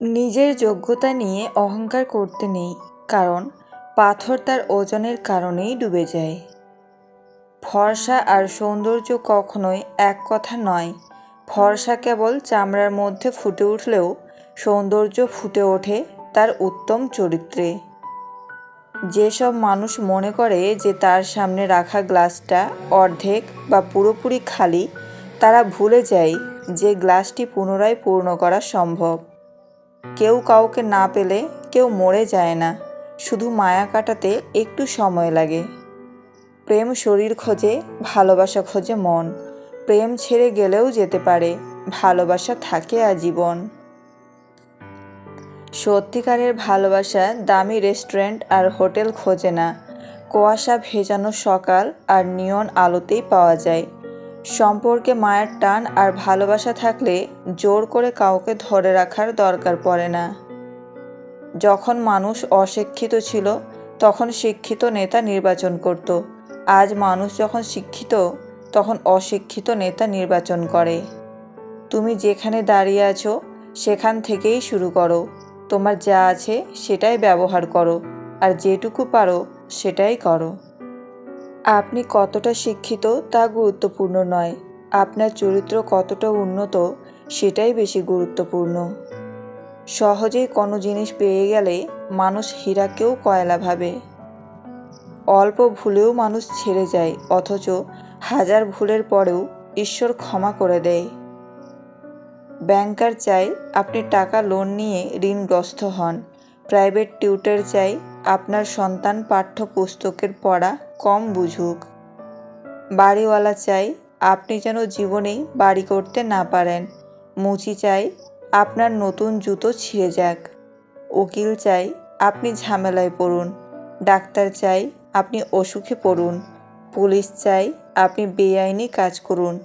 নিজের যোগ্যতা নিয়ে অহংকার করতে নেই, কারণ পাথর তার ওজনের কারণেই ডুবে যায়। ফর্সা আর সৌন্দর্য কখনোই এক কথা নয়। ফর্সা কেবল চামড়ার মধ্যে ফুটে উঠলেও সৌন্দর্য ফুটে ওঠে তার উত্তম চরিত্রে। যেসব মানুষ মনে করে যে তার সামনে রাখা গ্লাসটা অর্ধেক বা পুরোপুরি খালি, তারা ভুলে যায় যে গ্লাসটি পুনরায় পূর্ণ করা সম্ভব। কেউ কাউকে না পেলে কেউ মরে যায় না, শুধু মায়া কাটাতে একটু সময় লাগে। প্রেম শরীর খোঁজে, ভালোবাসা খোঁজে মন। প্রেম ছেড়ে গেলেও যেতে পারে, ভালোবাসা থাকে আজীবন। সত্যিকারের ভালোবাসা দামি রেস্টুরেন্ট আর হোটেল খোঁজে না। কুয়াশা ভেজানো সকাল আর নিয়ন আলোতেই পাওয়া যায়। সম্পর্কে মায়ের টান আর ভালোবাসা থাকলে জোর করে কাউকে ধরে রাখার দরকার পড়ে না। যখন মানুষ অশিক্ষিত ছিল, তখন শিক্ষিত নেতা নির্বাচন করত। আজ মানুষ যখন শিক্ষিত, তখন অশিক্ষিত নেতা নির্বাচন করে। তুমি যেখানে দাঁড়িয়ে আছো, সেখান থেকেই শুরু করো। তোমার যা আছে, সেটাই ব্যবহার করো। আর যেটুকু পারো, সেটাই করো। আপনি কতটা শিক্ষিত তা গুরুত্বপূর্ণ নয়। আপনার চরিত্র কতটা উন্নত, সেটাই বেশি গুরুত্বপূর্ণ। সহজেই কোনো জিনিস পেয়ে গেলে মানুষ হীরাকেও কয়লা ভাবে। অল্প ভুলেও মানুষ ছেড়ে যায়, অথচ হাজার ভুলের পরেও ঈশ্বর ক্ষমা করে দেয়। ব্যাংকার চাই আপনি টাকা লোন নিয়ে ঋণগ্রস্ত হন, প্রাইভেট টিউটার চাই আপনার সন্তান পাঠ্যপুস্তকের পড়া কম বুঝুক। বাড়িওয়ালা চাই আপনি যেন জীবনেই বাড়ি করতে না পারেন। মুচি চাই আপনার নতুন জুতো ছিঁড়ে যাক। উকিল চাই আপনি ঝামেলায় পড়ুন। ডাক্তার চাই আপনি অসুখে পড়ুন। পুলিশ চাই আপনি বেআইনি কাজ করুন।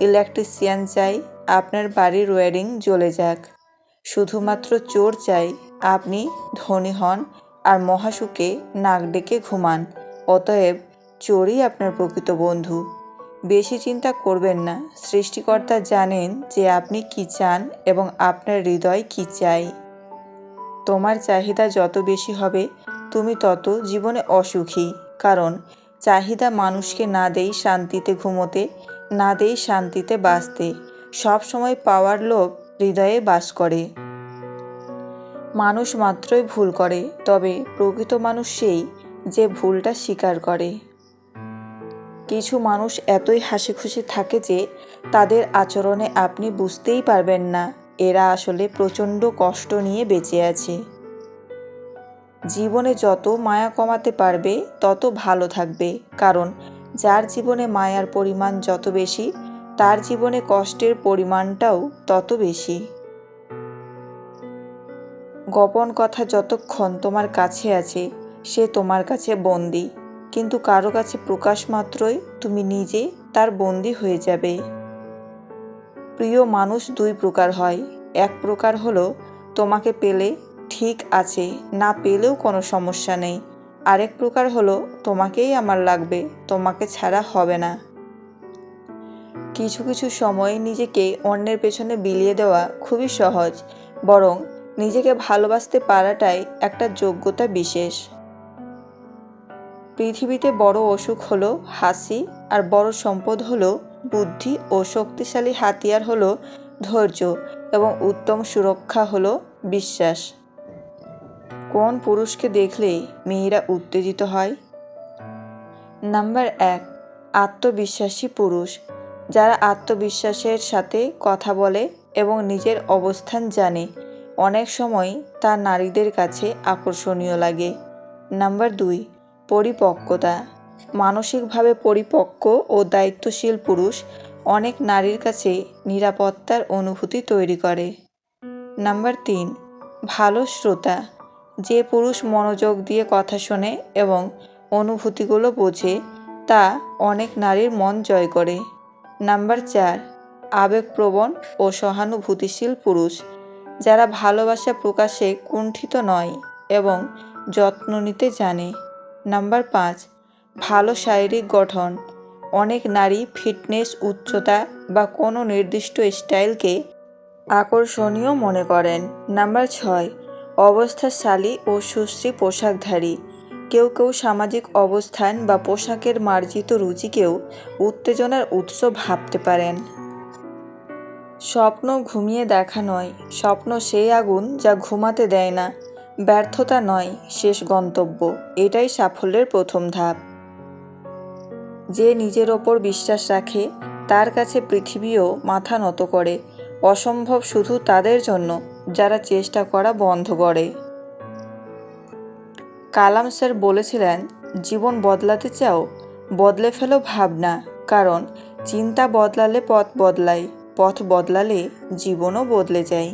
ইলেকট্রিশিয়ান চাই আপনার বাড়ির ওয়ারিং জ্বলে যাক। শুধুমাত্র চোর চাই আপনি ধনী হন আর মহাসুখে নাক ডেকে ঘুমান। অতএব চোরই আপনার প্রকৃত বন্ধু। বেশি চিন্তা করবেন না। সৃষ্টিকর্তা জানেন যে আপনি কি চান এবং আপনার হৃদয় কি চাই তোমার চাহিদা যত বেশি হবে, তুমি তত জীবনে অসুখী। কারণ চাহিদা মানুষকে না দেই শান্তিতে ঘুমোতে, না দেই শান্তিতে বাঁচতে। সব সময় পাওয়ার লোভ হৃদয়ে বাস করে। মানুষ মাত্রই ভুল করে, তবে প্রকৃত মানুষ সেই যে ভুলটা স্বীকার করে। কিছু মানুষ এতই হাসি খুশি থাকে যে তাদের আচরণে আপনি বুঝতেই পারবেন না, এরা আসলে প্রচণ্ড কষ্ট নিয়ে বেঁচে আছে। জীবনে যত মায়া কমাতে পারবে, তত ভালো থাকবে, কারণ যার জীবনে মায়ার পরিমাণ যত বেশি, তার জীবনে কষ্টের পরিমাণটাও তত বেশি। গোপন কথা যতক্ষণ তোমার কাছে আছে, সে তোমার কাছে বন্দি। কিন্তু কারও কাছে প্রকাশ মাত্রই তুমি নিজে তার বন্দি হয়ে যাবে। প্রিয় মানুষ দুই প্রকার হয়। এক প্রকার হলো, তোমাকে পেলে ঠিক আছে, না পেলেও কোনো সমস্যা নেই। আরেক প্রকার হলো, তোমাকেই আমার লাগবে, তোমাকে ছাড়া হবে না। কিছু কিছু সময় নিজেকে অন্যের পেছনে বিলিয়ে দেওয়া খুবই সহজ, বরং নিজেকে ভালোবাসতে পারাটাই একটা যোগ্যতা বিশেষ। পৃথিবীতে বড় অসুখ হলো হাসি, আর বড় সম্পদ হলো বুদ্ধি ও শক্তিশালী হাতিয়ার হলো ধৈর্য এবং উত্তম সুরক্ষা হলো বিশ্বাস। কোন পুরুষকে দেখলেই মেয়েরা উত্তেজিত হয়? নাম্বার এক, আত্মবিশ্বাসী পুরুষ। যারা আত্মবিশ্বাসের সাথে কথা বলে এবং নিজের অবস্থান জানে অনেক সময় তা নারীদের কাছে আকর্ষণীয় লাগে। নাম্বার দুই, পরিপক্কতা। মানসিকভাবে পরিপক্ক ও দায়িত্বশীল পুরুষ অনেক নারীর কাছে নিরাপত্তার অনুভূতি তৈরি করে। নাম্বার তিন, ভালো শ্রোতা। যে পুরুষ মনোযোগ দিয়ে কথা শোনে এবং অনুভূতিগুলো বোঝে, তা অনেক নারীর মন জয় করে। নাম্বার চার, আবেগপ্রবণ ও সহানুভূতিশীল পুরুষ। যারা ভালোবাসা প্রকাশে কুণ্ঠিত নয় এবং যত্ন নিতে জানে। নাম্বার পাঁচ, ভালো শারীরিক গঠন। অনেক নারী ফিটনেস, উচ্চতা বা কোনো নির্দিষ্ট স্টাইলকে আকর্ষণীয় মনে করেন। নাম্বার ছয়, অবস্থাশালী ও সুশ্রী পোশাকধারী। কেউ কেউ সামাজিক অবস্থান বা পোশাকের মার্জিত রুচিকেও উত্তেজনার উৎস ভাবতে পারেন। স্বপ্ন ঘুমিয়ে দেখা নয়। স্বপ্ন সেই আগুন যা ঘুমাতে দেয় না। ব্যর্থতা নয়, শেষ গন্তব্য। এটাই সাফল্যের প্রথম ধাপ। যে নিজের ওপর বিশ্বাস রাখে, তার কাছে পৃথিবীও মাথা নত করে। অসম্ভব শুধু তাদের জন্য, যারা চেষ্টা করা বন্ধ করে। কালাম স্যার বলেছিলেন, জীবন বদলাতে চাও, বদলে ফেলো ভাবনা। কারণ, চিন্তা বদলালে পথ বদলায়। পথ বদলালে জীবনও বদলে যায়।